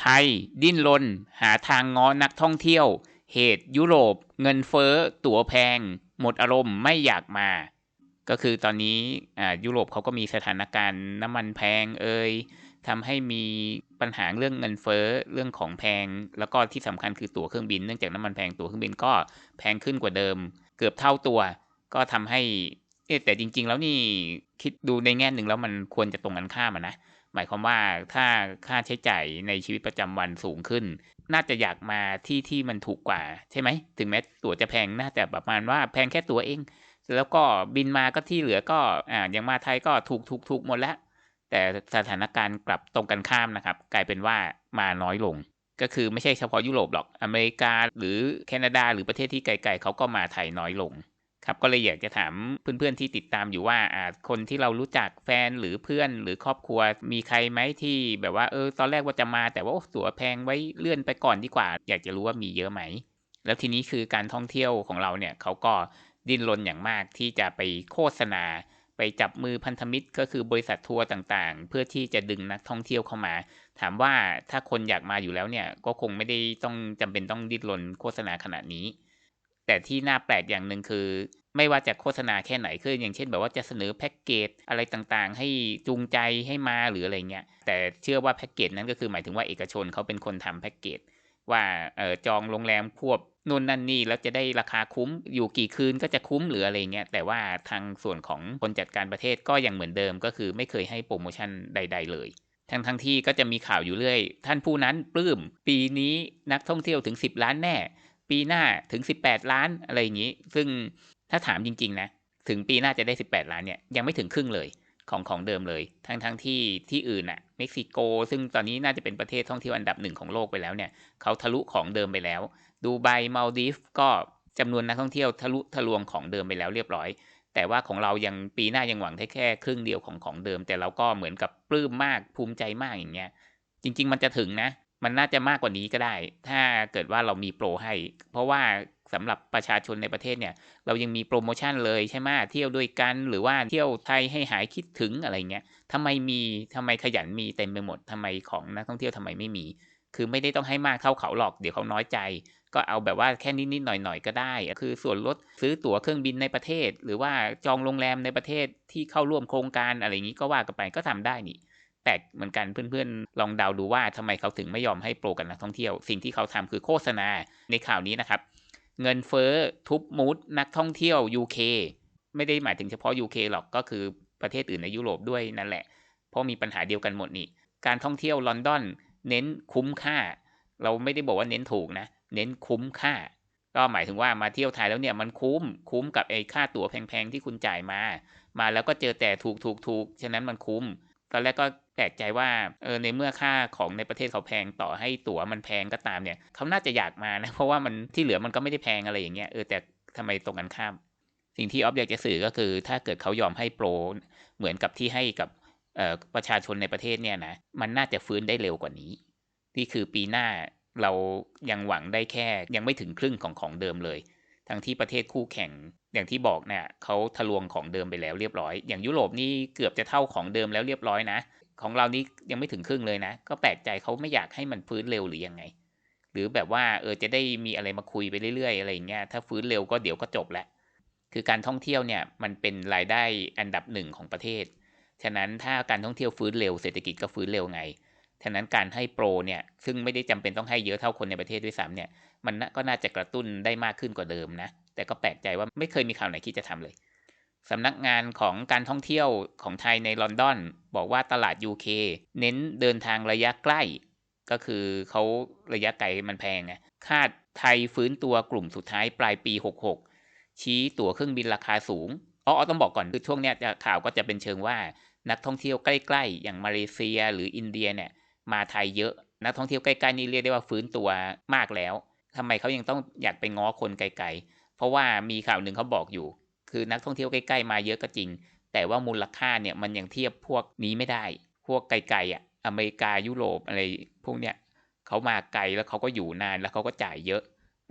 ไทย ดิ้นรนหาทางง้อนักท่องเที่ยว เหตุยุโรป เงินเฟ้อ ตั๋วแพง หมดอารมณ์ไม่อยากมา ก็คือตอนนี้ยุโรปเขาก็มีสถานการณ์น้ำมันแพงเอ่ยทำให้มีปัญหาเรื่องเงินเฟ้อเรื่องของแพง แล้วก็ที่สำคัญคือตั๋วเครื่องบินเนื่องจากน้ำมันแพงตั๋วเครื่องบินก็แพงขึ้นกว่าเดิม เกือบเท่าตัว ก็ทำให้แต่จริง ๆ แล้วนี่คิดดูในแง่หนึ่งแล้วมันควรจะตรงกันข้ามนะ หมายความว่าถ้าค่าใช้จ่ายในชีวิตประจำวันสูงขึ้น น่าจะอยากมาที่ที่มันถูกกว่าใช่ไหม ถึงแม้ตั๋วจะแพงน่าจะประมาณว่าแพงแค่ตั๋วเอง แล้วก็บินมาก็ที่เหลือก็อ่าอย่างมาไทยก็ถูกถูกถูกหมดแล้ว แต่สถานการณ์กลับตรงกันข้ามนะครับ กลายเป็นว่ามาน้อยลง ก็คือไม่ใช่เฉพาะยุโรปหรอกอเมริกาหรือแคนาดาหรือประเทศที่ไกลๆเขาก็มาไทยน้อยลง ครับก็เลยอยากจะถามเพื่อนๆที่ติดตามอยู่ว่าอ่าคนที่เรารู้จักแฟนหรือเพื่อนหรือครอบครัวมีใครไหมที่แบบว่าเออตอนแรกว่าจะมาแต่ว่าตั๋วแพงไว้เลื่อนไปก่อนดีกว่า อยากจะรู้ว่ามีเยอะไหม แล้วทีนี้คือการท่องเที่ยวของเราเนี่ยเขาก็ดิ้นรนอย่างมากที่จะไปโฆษณา ไปจับมือพันธมิตรก็คือบริษัททัวร์ต่างๆ เพื่อที่จะดึงนักท่องเที่ยวเข้ามา ถามว่าถ้าคนอยากมาอยู่แล้วเนี่ยก็คงไม่ได้ต้องจำเป็นต้องดิ้นรนโฆษณาขนาดนี้ แต่ที่น่าแปลกอย่างหนึ่งคือ ไม่ว่าจะโฆษณาแค่ไหนคืออย่างเช่น แบบว่าจะเสนอแพ็กเกจอะไรต่างๆ ให้จูงใจให้มาหรืออะไรเงี้ยแต่เชื่อว่าแพ็กเกจนั้นก็คือหมายถึงว่าเอกชนเขาเป็นคนทำแพ็กเกจว่าเออจองโรงแรมควบนู่นนั่นนี่แล้วจะได้ราคาคุ้มอยู่กี่คืนก็จะคุ้มหรืออะไรเงี้ยแต่ว่าทางส่วนของคนจัดการประเทศก็ยังเหมือนเดิมก็คือไม่เคยให้โปรโมชั่นใด ๆ เลยทั้งทั้งที่ก็จะมีข่าวอยู่เรื่อย ท่านผู้นั้นปลื้ม ปีนี้นักท่องเที่ยวถึง 10 ล้านแน่ ปีหน้าถึง 18 ล้านอะไรอย่างนี้ ซึ่งถ้าถามจริง ๆ นะ ถึงปีหน้าจะได้ 18 ล้านเนี่ยยังไม่ถึงครึ่งเลยของของเดิมเลย ทั้งทั้งที่ที่อื่นอะเม็กซิโก ซึ่งตอนนี้น่าจะเป็นประเทศท่องเที่ยวอันดับหนึ่งของโลกไปแล้วเนี่ยเขาทะลุของเดิมไปแล้ว ดูไบมาลดีฟก็จำนวนนักท่องเที่ยวทะลุทะลวงของเดิมไปแล้วเรียบร้อย แต่ว่าของเรายังปีหน้ายังหวังแค่แค่ครึ่งเดียวของของเดิม แต่เราก็เหมือนกับปลื้มมากภูมิใจมากอย่างเงี้ยจริง ๆ มันจะถึงนะ มันน่าจะมากกว่านี้ก็ได้ ถ้าเกิดว่าเรามีโปรให้ เพราะว่าสำหรับประชาชนในประเทศเนี่ย เรายังมีโปรโมชั่นเลยใช่ไหมเที่ยวด้วยกัน หรือว่าเที่ยวไทยให้หายคิดถึงอะไรเงี้ยทำไมมีทำไมขยันมีเต็มไปหมดทำไมของนักท่องเที่ยวทำไมไม่มี คือไม่ได้ต้องให้มากเท่าเขาหรอกเดี๋ยวเขาน้อยใจ ก็เอาแบบว่าแค่นิดๆหน่อยๆก็ได้ คือส่วนลดซื้อตั๋วเครื่องบินในประเทศ หรือว่าจองโรงแรมในประเทศที่เข้าร่วมโครงการอะไรอย่างนี้ก็ว่ากันไปก็ทำได้นี่ ปลกเหมือนกันเพื่อนๆ ลองเดาดูว่าทำไมเขาถึงไม่ยอมให้โปรกับนักท่องเที่ยว สิ่งที่เขาทำคือโฆษณาในข่าวนี้นะครับ เงินเฟ้อทุบมูดนักท่องเที่ยว UK ไม่ได้หมายถึงเฉพาะ UK หรอกก็คือประเทศอื่นในยุโรปด้วยนั่นแหละ เพราะมีปัญหาเดียวกันหมดนี่ การท่องเที่ยวลอนดอนเน้นคุ้มค่า เราไม่ได้บอกว่าเน้นถูกนะ เน้นคุ้มค่า ก็หมายถึงว่ามาเที่ยวไทยแล้วเนี่ยมันคุ้ม คุ้มกับไอ้ค่าตั๋วแพงๆที่คุณจ่ายมา มาแล้วก็เจอแต่ถูกถูกถูกฉะนั้นมันคุ้ม ตอนแรกก็แปลกใจว่าเออในเมื่อค่าของในประเทศเขาแพงต่อให้ตั๋วมันแพงก็ตามเนี่ยเขาน่าจะอยากมานะเพราะว่ามันที่เหลือมันก็ไม่ได้แพงอะไรอย่างเงี้ยเออแต่ทำไมตรงกันข้าม สิ่งที่ออฟอยากจะสื่อก็คือ ถ้าเกิดเขายอมให้โปรเหมือนกับที่ให้กับประชาชนในประเทศเนี่ยนะมันน่าจะฟื้นได้เร็วกว่านี้ นี่คือปีหน้าเรายังหวังได้แค่ยังไม่ถึงครึ่งของของเดิมเลย ทั้งที่ประเทศคู่แข่งอย่างที่บอกเนี่ยเขาทะลวงของเดิมไปแล้วเรียบร้อย อย่างยุโรปนี่เกือบจะเท่าของเดิมแล้วเรียบร้อยนะ ของเรานี่ยังไม่ถึงครึ่งเลยนะ ก็แปลกใจเขาไม่อยากให้มันฟื้นเร็วหรือยังไง หรือแบบว่าเออจะได้มีอะไรมาคุยไปเรื่อยๆอะไรอย่างเงี้ยถ้าฟื้นเร็วก็เดี๋ยวก็จบแล้วคือการท่องเที่ยวเนี่ยมันเป็นรายได้อันดับหนึ่งของประเทศ ฉะนั้นถ้าการท่องเที่ยวฟื้นเร็วเศรษฐกิจก็ฟื้นเร็วไง ฉะนั้นการให้โปรเนี่ยซึ่งไม่ได้จำเป็นต้องให้เยอะเท่าคนในประเทศด้วยซ้ำเนี่ย มันก็น่าจะกระตุ้นได้มากขึ้นกว่าเดิมนะ แต่ก็แปลกใจว่าไม่เคยมีข่าวไหนคิดจะทำเลยสำนักงานของการท่องเที่ยวของไทยในลอนดอน บอกว่าตลาด UK เน้นเดินทางระยะใกล้ ก็คือเขาระยะไกลมันแพงไงคาดไทยฟื้นตัวกลุ่มสุดท้ายปลายปี 66 ชี้ตั๋วเครื่องบินราคาสูงอ๋อต้องบอกก่อนคือช่วงเนี้จะข่าวก็จะเป็นเชิงว่านักท่องเที่ยวใกล้ ๆ อย่างมาเลเซียหรืออินเดียเนี่ยมาไทยเยอะ นักท่องเที่ยวใกล้ๆนี่เรียกได้ว่าฟื้นตัวมากแล้ว ทำไมเขายังต้องอยากไปง้อคนไกลๆ เพราะว่ามีข่าวหนึ่งเขาบอกอยู่ คือนักท่องเที่ยวใกล้ๆมาเยอะก็จริง แต่ว่ามูลค่าเนี่ยมันยังเทียบพวกนี้ไม่ได้ พวกไกลๆอะอเมริกายุโรปอะไรพวกเนี้ยเขามาไกลแล้วเขาก็อยู่นานแล้วเขาก็จ่ายเยอะ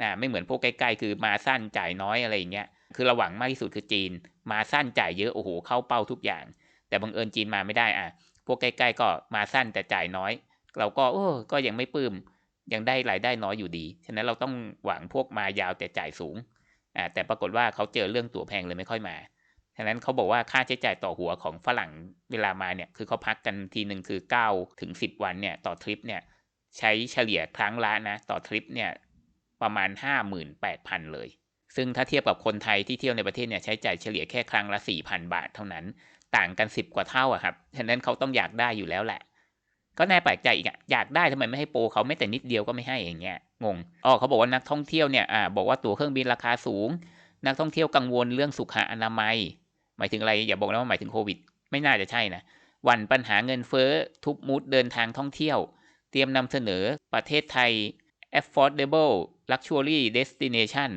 นะไม่เหมือนพวกใกล้ๆ คือมาสั้นจ่ายน้อยอะไรอย่างเงี้ยคือระหวังมากที่สุดคือจีน มาสั้นจ่ายเยอะโอ้โหเข้าเป้าทุกอย่าง แต่บังเอิญจีนมาไม่ได้อะพวกใกล้ๆก็มาสั้นแต่จ่ายน้อย เราก็โอ้ก็ยังไม่ปลื้ม ยังได้รายได้น้อยอยู่ดี ฉะนั้นเราต้องหวังพวกมายาวแต่จ่ายสูงอ่าแต่ปรากฏว่าเขาเจอเรื่องตั๋วแพงเลยไม่ค่อยมา ฉะนั้นเขาบอกว่าค่าใช้จ่ายต่อหัวของฝรั่งเวลามาเนี่ย คือเขาพักกันทีหนึ่งคือ9ถึง10 วันเนี่ยต่อทริปเนี่ยใช้เฉลี่ยครั้งละนะต่อทริปเนี่ยประมาณ 58,000 เลย ซึ่งถ้าเทียบกับคนไทยที่เที่ยวในประเทศเนี่ยใช้จ่ายเฉลี่ยแค่ครั้งละ4,000 บาทเท่านั้น ต่างกัน 10 กว่าเท่าอะครับ ฉะนั้นเขาต้องอยากได้อยู่แล้วแหละ ก็น่าแปลกใจอีกอะอยากได้ทำไมไม่ให้โปรเขาไม่แต่นิดเดียวก็ไม่ให้อย่างเงี้ยงงอ๋อเขาบอกว่านักท่องเที่ยวเนี่ยอ่าบอกว่าตั๋วเครื่องบินราคาสูง นักท่องเที่ยวกังวลเรื่องสุขอนามัย หมายถึงอะไรอย่าบอกนะว่าหมายถึงโควิด ไม่น่าจะใช่นะวันปัญหาเงินเฟ้อทุบมูดเดินทางท่องเที่ยว เตรียมนำเสนอประเทศไทย affordable luxury destination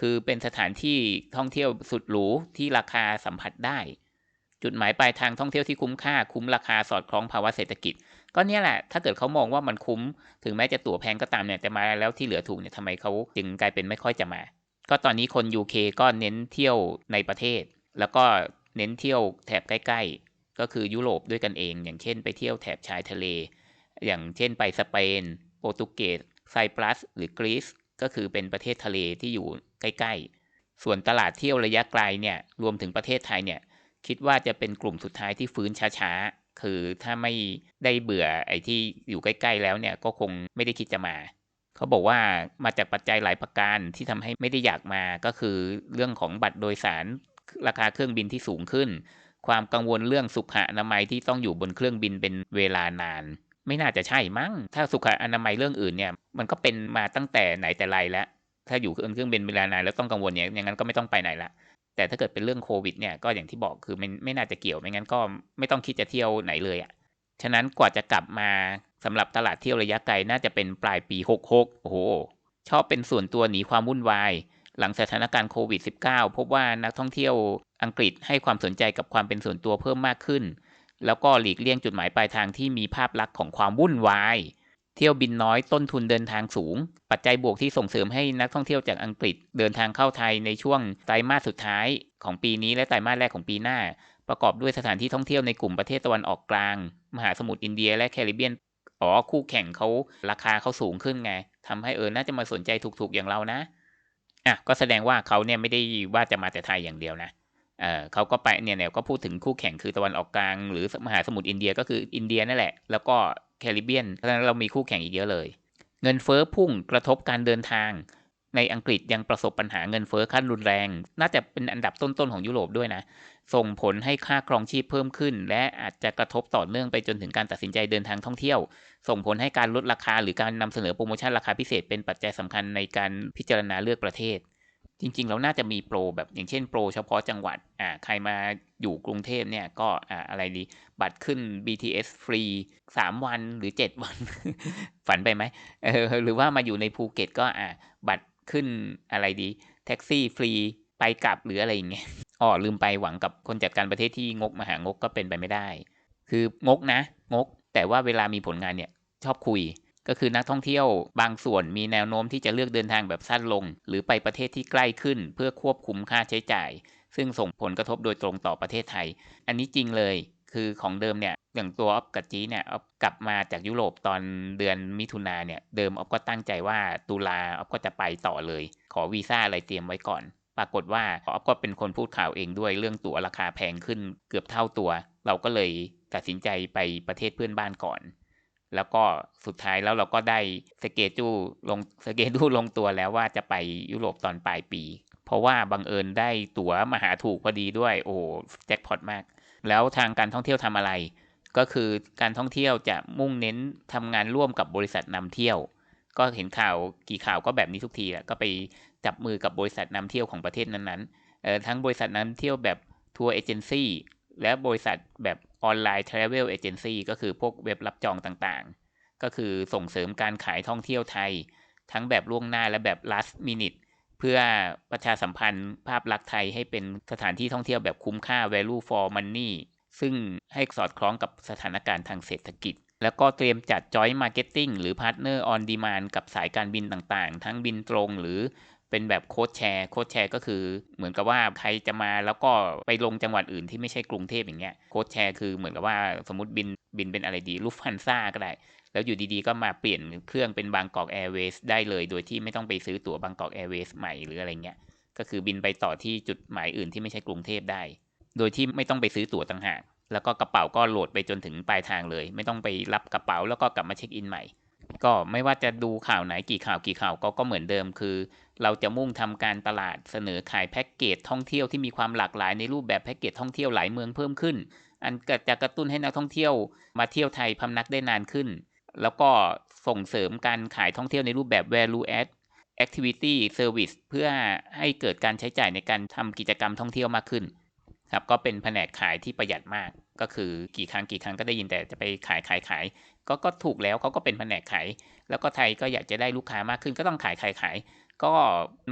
คือเป็นสถานที่ท่องเที่ยวสุดหรูที่ราคาสัมผัสได้ จุดหมายปลายทางท่องเที่ยวที่คุ้มค่าคุ้มราคาสอดคล้องภาวะเศรษฐกิจ ก็เนี่ยแหละ ถ้าเกิดเขามองว่ามันคุ้ม ถึงแม้จะตั๋วแพงก็ตามเนี่ย แต่มาแล้วที่เหลือถูกเนี่ยทำไมเขาจึงกลายเป็นไม่ค่อยจะมา ก็ตอนนี้คน UK ก็เน้นเที่ยวในประเทศ แล้วก็เน้นเที่ยวแถบใกล้ ๆ ก็คือยุโรปด้วยกันเอง อย่างเช่นไปเที่ยวแถบชายทะเล อย่างเช่นไปสเปน โปรตุเกส ไซปรัส หรือกรีซ ก็คือเป็นประเทศทะเลที่อยู่ใกล้ๆ ส่วนตลาดเที่ยวระยะไกลเนี่ย รวมถึงประเทศไทยเนี่ย คิดว่าจะเป็นกลุ่มสุดท้ายที่ฟื้นช้าๆ คือถ้าไม่ได้เบื่อไอ้ที่อยู่ใกล้ๆแล้วเนี่ยก็คงไม่ได้คิดจะมาเขาบอกว่ามาจากปัจจัยหลายประการที่ทำให้ไม่ได้อยากมาก็คือเรื่องของบัตรโดยสารราคาเครื่องบินที่สูงขึ้น ความกังวลเรื่องสุขอนามัยที่ต้องอยู่บนเครื่องบินเป็นเวลานาน ไม่น่าจะใช่มั้งถ้าสุขอนามัยเรื่องอื่นเนี่ยมันก็เป็นมาตั้งแต่ไหนแต่ไรแล้วถ้าอยู่บนเครื่องบินเวลานานแล้วต้องกังวลเนี่ยอย่างนั้นก็ไม่ต้องไปไหนละ แต่ถ้าเกิดเป็นเรื่องโควิดเนี่ยก็อย่างที่บอกคือไม่ไม่น่าจะเกี่ยวไม่งั้นก็ไม่ต้องคิดจะเที่ยวไหนเลยอะ่ะฉะนั้นกว่าจะกลับมาสำหรับตลาดเที่ยวระยะไกลน่าจะเป็นปลายปี 66 โอ้โห ชอบเป็นส่วนตัวหนีความวุ่นวาย หลังสถานการณ์โควิด -19 พบว่านักท่องเที่ยวอังกฤษให้ความสนใจกับความเป็นส่วนตัวเพิ่มมากขึ้น แล้วก็หลีกเลี่ยงจุดหมายปลายทางที่มีภาพลักษณ์ของความวุ่นวาย ที่ยวบินน้อยต้นทุนเดินทางสูง ปัจจัยบวกที่ส่งเสริมให้นักท่องเที่ยวจากอังกฤษ เดินทางเข้าไทยในช่วงไตรมาสสุดท้ายของปีนี้และไตรมาสแรกของปีหน้า ประกอบด้วยสถานที่ท่องเที่ยวในกลุ่มประเทศตะวันออกกลาง มหาสมุทรอินเดียและแคริบเบียนอ๋อคู่แข่งเขาราคาเขาสูงขึ้นไงทำให้เออน่าจะมาสนใจถูกๆอย่างเรานะอะก็แสดงว่าเขาเนี่ยไม่ได้ว่าจะมาแต่ไทยอย่างเดียวนะเออเขาก็ไปเนี่ยเนี่ยก็พูดถึงคู่แข่งคือตะวันออกกลาง หรือมหาสมุทรอินเดียก็คืออินเดียนั่นแหละ แล้วก็ แคริบเบียนเพราะฉะนั้นเรามีคู่แข่งอีกเยอะเลย เงินเฟอ้อพุ่งกระทบการเดินทาง ในอังกฤษยังประสบปัญหาเงินเฟอ้อขั้นรุนแรง น่าจะเป็นอันดับต้นๆของยุโรปด้วยนะ ส่งผลให้ค่าครองชีพเพิ่มขึ้น และอาจจะกระทบต่อเนื่องไปจนถึงการตัดสินใจเดินทางท่องเที่ยว ส่งผลให้การลดราคาหรือการนำเสนอโปรโมชั่นราคาพิเศษเป็นปัจจัยสำคัญในการพิจารณาเลือกประเทศ จริงๆเราน่าจะมีโปรแบบอย่างเช่นโปรเฉพาะจังหวัดอ่าใครมาอยู่กรุงเทพเนี่ยก็อ่าอะไรดี บัตรขึ้น BTS ฟรี 3 วันหรือ 7 วัน ฝันไปไหมเออหรือว่ามาอยู่ในภูเก็ตก็อ่าบัตรขึ้นอะไรดี แท็กซี่ฟรีไปกลับหรืออะไรอย่างเงี้ยอ๋อลืมไปหวังกับคนจัดการประเทศที่งกมาหางกก็เป็นไปไม่ได้ คืองกนะ งก แต่ว่าเวลามีผลงานเนี่ยชอบคุย ก็คือนักท่องเที่ยวบางส่วนมีแนวโน้มที่จะเลือกเดินทางแบบสั้นลง หรือไปประเทศที่ใกล้ขึ้นเพื่อควบคุมค่าใช้จ่าย ซึ่งส่งผลกระทบโดยตรงต่อประเทศไทย อันนี้จริงเลยคือของเดิมเนี่ยอย่างตัวออฟกับจีเนี่ยออฟกลับมาจากยุโรปตอนเดือนมิถุนาเนี่ยเดิมออฟก็ตั้งใจว่าตุลาออฟก็จะไปต่อเลย ขอวีซ่าอะไรเตรียมไว้ก่อน ปรากฏว่าออฟก็เป็นคนพูดข่าวเองด้วยเรื่องตั๋วราคาแพงขึ้นเกือบเท่าตัว เราก็เลยตัดสินใจไปประเทศเพื่อนบ้านก่อน แล้วก็สุดท้ายแล้วเราก็ได้สเกจูลงสเกจูลงตัวแล้วว่าจะไปยุโรปตอนปลายปี เพราะว่าบังเอิญได้ตั๋วมาหาถูกพอดีด้วย โอ้แจ็คพอตมาก แล้วทางการท่องเที่ยวทำอะไร ก็คือการท่องเที่ยวจะมุ่งเน้นทำงานร่วมกับบริษัทนำเที่ยว ก็เห็นข่าวกี่ข่าวก็แบบนี้ทุกทีแหละก็ไปจับมือกับบริษัทนำเที่ยวของประเทศนั้นๆเออทั้งบริษัทนำเที่ยวแบบทัวร์เอเจนซี่และบริษัทแบบ ออนไลน์ทราเวลเอเจนซี่ก็คือพวกเว็บรับจองต่างๆ ก็คือส่งเสริมการขายท่องเที่ยวไทย ทั้งแบบล่วงหน้าและแบบ last minute เพื่อประชาสัมพันธ์ภาพลักษณ์ไทยให้เป็นสถานที่ท่องเที่ยวแบบคุ้มค่า value for money ซึ่งให้สอดคล้องกับสถานการณ์ทางเศรษฐกิจ แล้วก็เตรียมจัด joint marketing หรือ partner on demand กับสายการบินต่างๆ ทั้งบินตรงหรือ เป็นแบบโค้ดแชร์โค้ดแชร์ก็คือเหมือนกับว่าใครจะมาแล้วก็ไปลงจังหวัดอื่นที่ไม่ใช่กรุงเทพอย่างเงี้ยโค้ดแชร์คือเหมือนกับว่าสมมติบินบินเป็นอะไรดีลูฟฮันซ่าก็ได้ แล้วอยู่ดีๆ ก็มาเปลี่ยนเครื่องเป็นบางกอกแอร์เวย์ได้เลย โดยที่ไม่ต้องไปซื้อตั๋วบางกอกแอร์เวย์ใหม่หรืออะไรเงี้ยก็คือบินไปต่อที่จุดหมายอื่นที่ไม่ใช่กรุงเทพได้ โดยที่ไม่ต้องไปซื้อตั๋วต่างหากแล้วก็กระเป๋าก็โหลดไปจนถึงปลายทางเลย ไม่ต้องไปรับกระเป๋าแล้วก็กลับมาเช็คอินใหม่ ก็ไม่ว่าจะดูข่าวไหนกี่ข่าวกี่ข่าวก็ก็เหมือนเดิมคือ เราจะมุ่งทำการตลาดเสนอขายแพ็กเกจท่องเที่ยวที่มีความหลากหลายในรูปแบบแพ็กเกจท่องเที่ยวหลายเมืองเพิ่มขึ้น อันก็จะกระตุ้นให้นักท่องเที่ยวมาเที่ยวไทยพำนักได้นานขึ้น แล้วก็ส่งเสริมการขายท่องเที่ยวในรูปแบบ value add activity service เพื่อให้เกิดการใช้จ่ายในการทำกิจกรรมท่องเที่ยวมากขึ้น ครับก็เป็นแผนกขายที่ประหยัดมาก ก็คือกี่ครั้งกี่ครั้งก็ได้ยินแต่จะไปขายขายขายก็ก็ถูกแล้วเขาก็เป็นแผนกขายแล้วก็ไทยก็อยากจะได้ลูกค้ามากขึ้นก็ต้องขายขายขายก็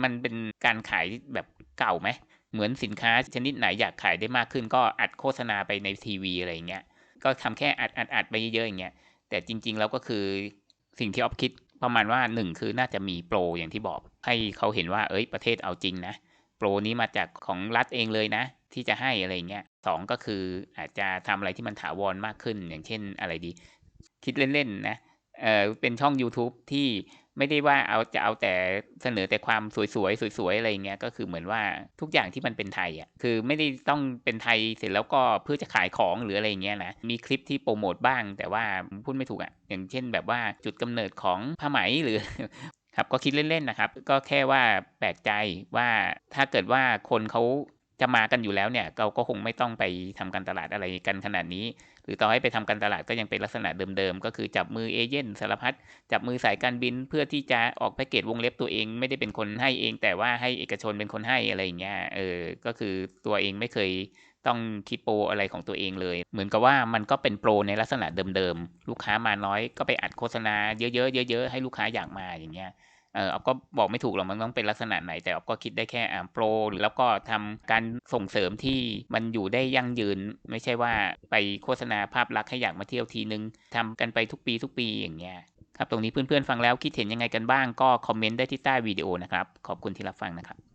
มันเป็นการขายแบบเก่าไหมเหมือนสินค้าชนิดไหนอยากขายได้มากขึ้น ก็อัดโฆษณาไปในทีวีอะไรเงี้ยก็ทำแค่อัดอัดอัดไปเยอะๆอย่างเงี้ยแต่จริงๆแล้วก็คือสิ่งที่ออฟคิดประมาณว่าหนึ่งคือน่าจะมีโปรอย่างที่บอกให้เขาเห็นว่าเอ้ยประเทศเอาจริงนะ โปรนี้มาจากของรัฐเองเลยนะ ที่จะให้อะไรเงี้ยสองก็คืออาจจะทำอะไรที่มันถาวรมากขึ้น อย่างเช่นอะไรดี คิดเล่นๆนะเออเป็นช่อง YouTube ที่ไม่ได้ว่าเอาจะเอาแต่เสนอแต่ความสวยๆสวยๆอะไรเงี้ยก็คือเหมือนว่าทุกอย่างที่มันเป็นไทยอะคือไม่ได้ต้องเป็นไทยเสร็จแล้วก็เพื่อจะขายของหรืออะไรเงี้ยนะมีคลิปที่โปรโมทบ้าง แต่ว่าพูดไม่ถูกอะอย่างเช่นแบบว่าจุดกำเนิดของผ้าไหมหรือ ครับก็คิดเล่นๆนะครับ ก็แค่ว่าแปลกใจว่าถ้าเกิดว่าคนเขาจะมากันอยู่แล้วเนี่ย เราก็คงไม่ต้องไปทำการตลาดอะไรกันขนาดนี้ หรือต่อให้ไปทำการตลาดก็ยังเป็นลักษณะเดิมๆ ก็คือจับมือเอเย่นสารพัดจับมือสายการบินเพื่อที่จะออกแพ็กเกจวงเล็บตัวเอง ไม่ได้เป็นคนให้เอง แต่ว่าให้เอกชนเป็นคนให้อะไรอย่างเงี้ยเออก็คือตัวเองไม่เคย ต้องคิดโปรอะไรของตัวเองเลย เหมือนกับว่ามันก็เป็นโปรในลักษณะเดิมๆ ลูกค้ามาน้อยก็ไปอัดโฆษณาเยอะๆเยอะๆให้ลูกค้าอยากมาอย่างเงี้ยเออก็บอกไม่ถูกหรอกมันต้องเป็นลักษณะไหน แต่ออก็คิดได้แค่อ่าโปรแล้วก็ทำการส่งเสริมที่มันอยู่ได้ยั่งยืน ไม่ใช่ว่าไปโฆษณาภาพลักษณ์ให้อยากมาเที่ยวทีนึงทำกันไปทุกปีทุกปีอย่างเงี้ยครับตรงนี้เพื่อนๆฟังแล้วคิดเห็นยังไงกันบ้างก็คอมเมนต์ได้ที่ใต้วิดีโอนะครับขอบคุณที่รับฟังนะครับ